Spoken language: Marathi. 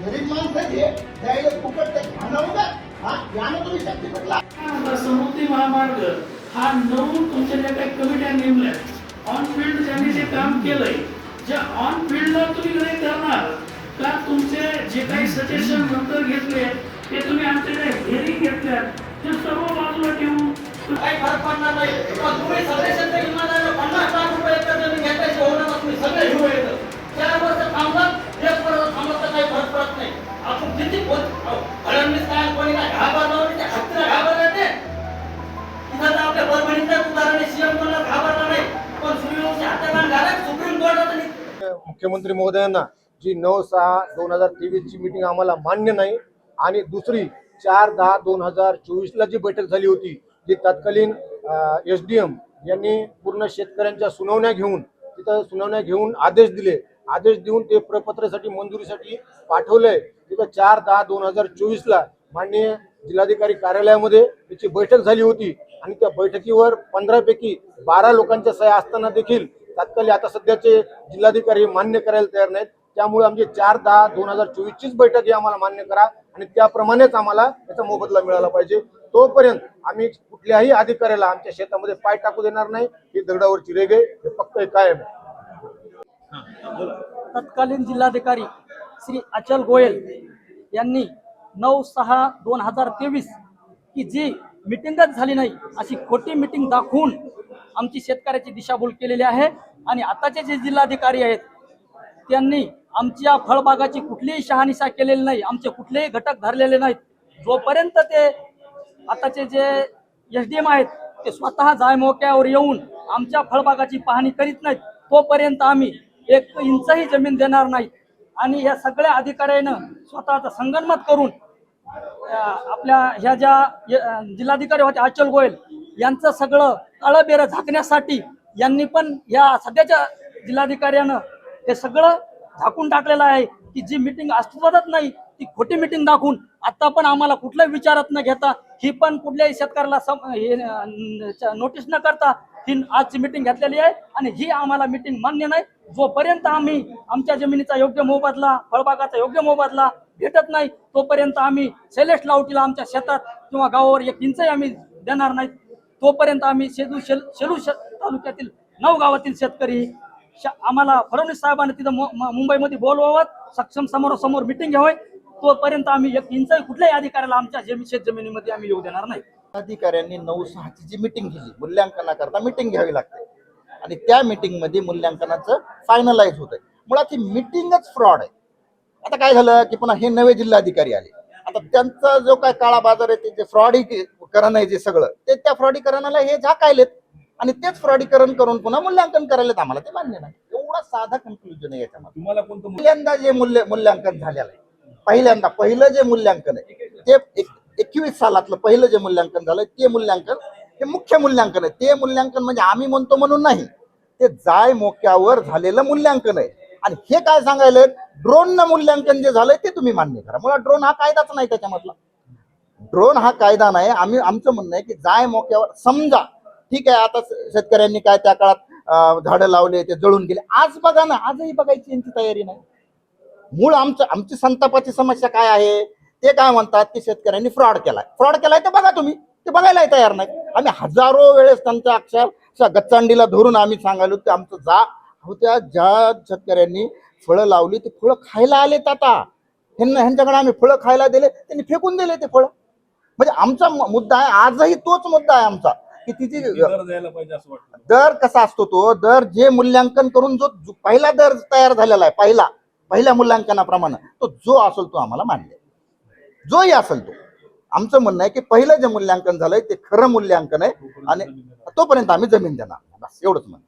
गरीब माणसं द्यायला फुकट ते खाणं हा यानं तुम्ही शक्ती समुद्री महामार्ग हा नऊ तुमच्या ज्या काही कमिट्या नेमल्या ऑन फील्ड ज्यांनी जे काम केलंय ज्या ऑन फील्डला तुम्ही नाही करणार का तुमचे जे काही सजेशन नंतर घेतले ते तुम्ही आमच्याकडे मुख्यमंत्री महोदयांना जी नऊ सहा दोन हजार तेवीसची मीटिंग आम्हाला मान्य नाही आणि दुसरी चार दहा दोन हजार चोवीसला जी बैठक झाली होती जी तत्कालीन एस डी एम यांनी पूर्ण शेतकऱ्यांच्या सुनावण्या घेऊन तिथं सुनावण्या घेऊन आदेश दिले. आदेश देऊन ते प्रपत्रासाठी मंजुरीसाठी पाठवलंय. तिथं चार दहा दोन हजार चोवीसला माननीय जिल्हाधिकारी कार्यालयामध्ये त्याची बैठक झाली होती. आणि त्या बैठकीवर पंधरापैकी बारा लोकांच्या सह्या असताना देखील तात्कालिक आता सध्याचे जिल्हाधिकारी मान्य करायला तयार नाहीत. त्यामुळे आमची चार दहा दोन हजार चोवीसचीच बैठक ही आम्हाला मान्य करा. आणि त्याप्रमाणेच आम्हाला त्याचा मोबदला मिळाला पाहिजे. तोपर्यंत आम्ही कुठल्याही अधिकाऱ्याला आमच्या शेतामध्ये पाय टाकू देणार नाही. ही दगडावरची रेग हे फक्त कायम तत्कालीन जिल्हाधिकारी श्री अचल गोयल यांनी नऊ सहा दोन हजार तेवीस की जी मिटिंगच झाली नाही अशी खोटी मिटिंग दाखवून आमची शेतकऱ्याची दिशाभूल केलेली आहे. आणि आताचे जे जिल्हाधिकारी आहेत त्यांनी आमच्या फळबागाची कुठलीही शहानिशा केलेली नाही आमचे कुठलेही घटक धरलेले नाहीत. जोपर्यंत ते आताचे जे एस डी एम आहेत ते स्वतः जायमोक्यावर येऊन आमच्या फळबागाची पाहणी करीत नाहीत. तोपर्यंत आम्ही एक इंचही जमीन देणार नाही आणि या सगळ्या अधिकाऱ्यानं स्वतःचा संगनमत करून आपल्या ह्या ज्या जिल्हाधिकारी होत्या अचल गोयल यांचं सगळं काळबेरं झाकण्यासाठी यांनी पण या सध्याच्या जिल्हाधिकाऱ्यानं हे सगळं झाकून टाकलेलं आहे की जी मिटिंग अस्तित्वातच नाही ती खोटी मिटिंग दाखवून आता पण आम्हाला कुठल्याही विचारात न घेता ही पण कुठल्याही शेतकऱ्याला नोटीस न करता ही आजची मिटिंग घेतलेली आहे आणि ही आम्हाला मिटिंग मान्य नाही. जोपर्यंत आम्ही आमच्या जमिनीचा योग्य मोबदला फळबागाचा योग्य मोबदला भेटत नाही तोपर्यंत आम्ही सेलेस्ट लावटीला आमच्या शेतात किंवा गावावर एक इंचही आम्ही देणार नाही. तोपर्यंत आम्ही शेजू शेल शेलू तालुक्यातील नऊ गावातील शेतकरी श- आम्हाला फडणवीस साहेबांनी तिथं मुंबईमध्ये बोलवावं सक्षम समोरासमोर मिटिंग घ्यावी. तोपर्यंत आम्ही एक इंचही कुठल्याही अधिकाऱ्याला आमच्या जमी शेत जमिनीमध्ये आम्ही येऊ देणार नाही. अधिकाऱ्यांनी नऊ सहाची जी मिटिंग घेतली मूल्यांकनाकरता मिटिंग घ्यावी लागते. आणि त्या meeting मध्ये मूल्यांकनाचं फायनलाइज होत आहे मुळात ही मिटिंगच फ्रॉड आहे. आता काय झालं की पुन्हा हे नवे जिल्हाधिकारी आले. आता त्यांचा जो काय काळा बाजार आहे ते जे फ्रॉडीकरण आहे जे सगळं ते त्या फ्रॉडीकरणाला हे झाकायलेत. आणि तेच फ्रॉडीकरण करून पुन्हा मूल्यांकन करायलेत. आम्हाला ते मान्य नाही. एवढा साधा कन्क्लुजन आहे याच्यामध्ये. तुम्हाला कोणतं पहिल्यांदा जे मूल्य मूल्यांकन झालेलं आहे. पहिल्यांदा पहिलं जे मूल्यांकन आहे ते एक- एकवीस सालातलं पहिलं जे मूल्यांकन झालं ते मूल्यांकन हे मुख्य मूल्यांकन आहे. ते मूल्यांकन म्हणजे आम्ही म्हणतो म्हणून नाही. ते जाय मोक्यावर झालेलं मूल्यांकन आहे. आणि हे काय सांगायला ड्रोननं मूल्यांकन जे झालंय ते तुम्ही मान्य करा. मला ड्रोन हा कायदाच नाही त्याच्यामधला. ड्रोन हा कायदा नाही. आम्ही आमचं म्हणणं आहे की जाय मोक्यावर समजा ठीक आहे आता शेतकऱ्यांनी काय त्या काळात झाडं लावले ते जळून गेले. आज बघा ना आजही बघायची यांची तयारी नाही. मूळ आमचं आमची संतापाची समस्या काय आहे? ते काय म्हणतात? की शेतकऱ्यांनी फ्रॉड केलाय. फ्रॉड केलाय तर बघा तुम्ही. ते बघायलाही तयार नाही आम्ही हजारो वेळेस त्यांच्या अक्षर गच्चांडीला धरून आम्ही सांगायलो की आमचं जा. अहो त्या ज्या शेतकऱ्यांनी फळं लावली ते फळं खायला आलेत आता. ह्यांना ह्यांच्याकडे आम्ही फळं खायला दिले त्यांनी फेकून दिले ते फळं. म्हणजे आमचा मुद्दा आहे आजही तोच मुद्दा आहे आमचा. की तिची दर द्यायला पाहिजे असं वाटतं. दर कसा असतो तो? दर जे मूल्यांकन करून जो पहिला दर तयार झालेला आहे पहिला. पहिल्या मूल्यांकनाप्रमाणे तो जो असेल तो आम्हाला मान्य आहे. जोही असेल तो. आमचं म्हणणं आहे की पहिलं जे मूल्यांकन झालंय ते खरं मूल्यांकन आहे आणि तोपर्यंत आम्ही जमीन देणार बस एवढंच म्हणणं.